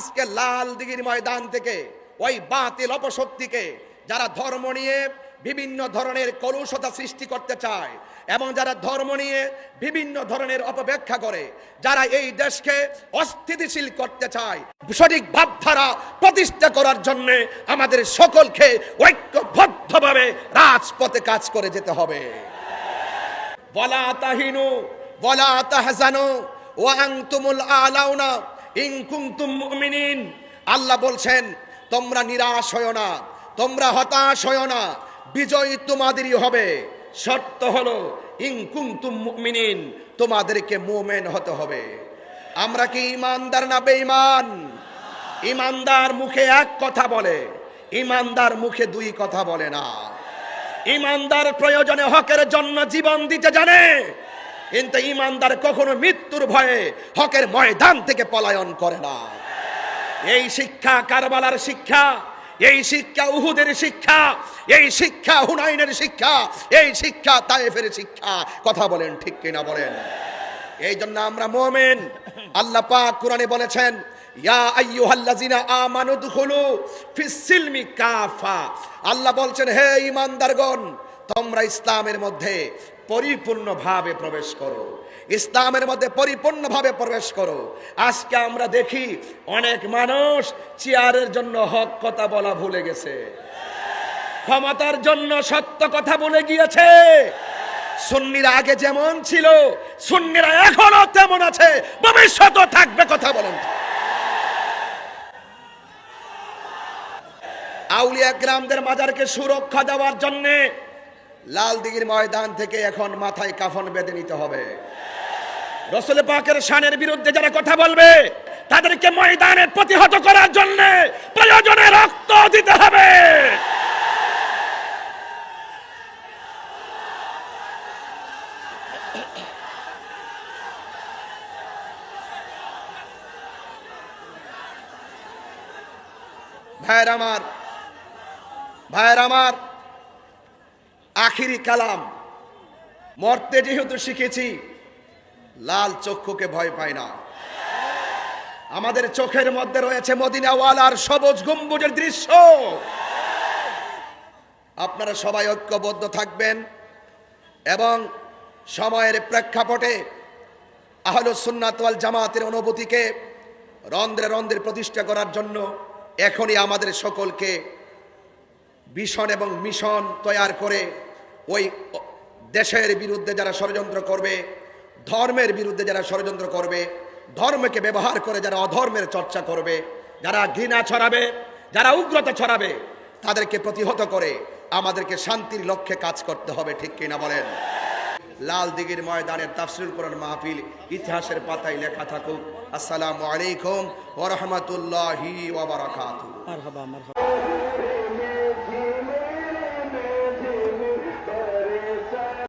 আজকে লাল দিঘির ময়দান থেকে, ওই বাতিল অপশক্তিকে যারা ধর্ম নিয়ে বিভিন্ন ধরনের কলুষতা সৃষ্টি করতে চায় এবং যারা ধর্ম নিয়ে বিভিন্ন ধরনের অপব্যাখ্যা করে, যারা এই দেশকে অস্থিতিশীল করতে চায়, সঠিক ভাবধারা প্রতিষ্ঠা করার জন্য আমাদের সকলকে ঐক্যবদ্ধভাবে রাজপথে কাজ করে যেতে হবে। বলা তাহিনু, বলা তাহজানু, ওয়া আনতুমুল আলাউনা আল্লাহ বলছেন, তোমরা নিরাশ হয়ো না, তোমরা হতাশ হয়ো না, বিজয় তোমাদেরই হবে। শর্ত হলো, ইন কুনতুম মুমিনিন, তোমাদেরকে মুমিন হতে হবে। আমরা কি ইমানদার না বেঈমান? ইমানদার মুখে এক কথা বলে, ইমানদার মুখে দুই কথা বলে না। ইমানদার প্রয়োজনে হকের জন্য জীবন দিতে জানে কিন্তু ইমানদার কখনো মৃত্যুর ভয়ে হকের ময়দান থেকে পলায়ন করে না। এই শিক্ষা কারবালার শিক্ষা, এই শিক্ষা উহুদের শিক্ষা, এই শিক্ষা হুনাইনের শিক্ষা, এই শিক্ষা তায়েফের শিক্ষা, কথা বলেন ঠিক কিনা বলেন? এই জন্য আমরা মোমেন, আল্লাহ পাক কোরআনে বলেছেন, ইয়া আইয়ুহাল্লাযিনা আমানু দুখুলু ফিস সিলমি কাফা। আল্লাহ বলছেন, হে ঈমানদারগণ তোমরা ইসলামের মধ্যে পরিপূর্ণভাবে প্রবেশ করো। ইসলামের মধ্যে পরিপূর্ণভাবে প্রবেশ করো। আজকে আমরা দেখি অনেক মানুষ চেয়ারের জন্য হক কথা বলা ভুলে গেছে। ক্ষমতার জন্য সত্য কথা বলে গিয়েছে। সুন্নিরা আগে যেমন ছিল, সুন্নিরা এখনও তেমন আছে। ভবিষ্যতও থাকবে কথা বলেন। আউলিয়া গ্রামদের মাজারকে সুরক্ষা দেওয়ার জন্য লাল দিঘির ময়দান থেকে এখন মাথায় কাফন বেঁধে নিতে হবে। রসুল পাকের শানের বিরুদ্ধে যারা কথা বলবে, তাদেরকে ময়দানে প্রতিহত করার জন্য প্রয়োজনে রক্ত দিতে হবে। ভাইয়ের আমার ভাইয়ের আমার। আখিরি কালাম। মরতে যেহেতু শিখেছি, লাল চক্ষুকে ভয় পায় না। আমাদের চোখের মধ্যে রয়েছে মদিনাওয়ালার সবুজ গম্বুজের দৃশ্য। আপনারা সবাই ঐক্যবদ্ধ থাকবেন এবং সময়ের প্রেক্ষাপটে আহলুসুন্নাত ওয়াল জামাতের অনুভূতিকে রন্ধ্রে রন্ধ্রে প্রতিষ্ঠা করার জন্য এখনই আমাদের সকলকে ভীষণ এবং মিশন তৈয়ার করে ওই দেশের বিরুদ্ধে যারা ষড়যন্ত্র করবে, ধর্মের বিরুদ্ধে যারা ষড়যন্ত্র করবে, ধর্মকে ব্যবহার করে যারা অধর্মের চর্চা করবে, যারা ঘৃণা ছড়াবে, যারা উগ্রতা ছড়াবে, তাদেরকে প্রতিহত করে আমাদেরকে শান্তির লক্ষ্যে কাজ করতে হবে, ঠিক কিনা বলেন? লাল দিঘির ময়দানের তাফসিল কোরআন মাহফিল ইতিহাসের পাতায় লেখা থাকুক আসসালামু আলাইকুম ওয়া রাহমাতুল্লাহি মারহাবা মারহাবা